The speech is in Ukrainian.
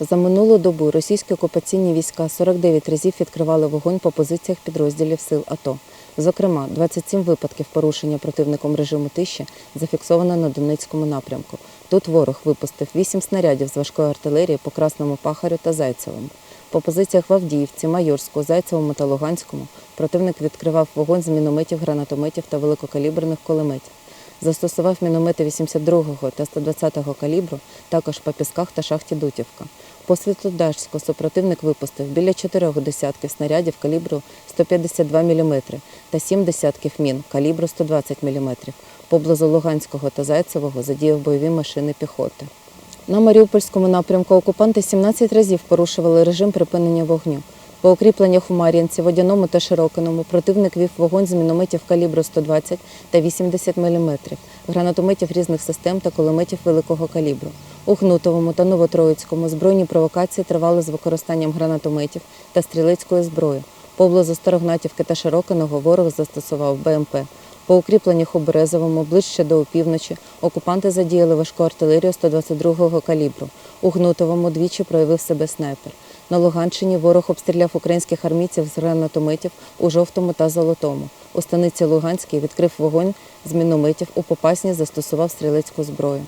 За минулу добу російські окупаційні війська 49 разів відкривали вогонь по позиціях підрозділів сил АТО. Зокрема, 27 випадків порушення противником режиму тиші зафіксовано на Донецькому напрямку. Тут ворог випустив 8 снарядів з важкої артилерії по Красному Пахарю та Зайцевому. По позиціях в Авдіївці, Майорську, Зайцевому та Луганському противник відкривав вогонь з мінометів, гранатометів та великокаліберних кулеметів. Застосував міномети 82-го та 120-го калібру також по пісках та шахті Дутівка. По Світлодарську супротивник випустив біля чотирьох десятків снарядів калібру 152 мм та сім десятків мін калібру 120 мм. Поблизу Луганського та Зайцевого задіяв бойові машини піхоти. На Маріупольському напрямку окупанти 17 разів порушували режим припинення вогню. По укріпленнях у Мар'їнці, Водяному та Широкиному противник вів вогонь з мінометів калібру 120 та 80 мм, гранатометів різних систем та кулеметів великого калібру. У Гнутовому та Новотроїцькому збройні провокації тривали з використанням гранатометів та стрілецької зброї. Поблизу Старогнатівки та Широкиного ворог застосував БМП. По укріпленнях у Березовому, ближче до опівночі, окупанти задіяли важку артилерію 122-го калібру. У Гнутовому двічі проявив себе снайпер. На Луганщині ворог обстріляв українських армійців з гранатометів у жовтому та золотому. У станиці Луганській відкрив вогонь з мінометів, у Попасні застосував стрілецьку зброю.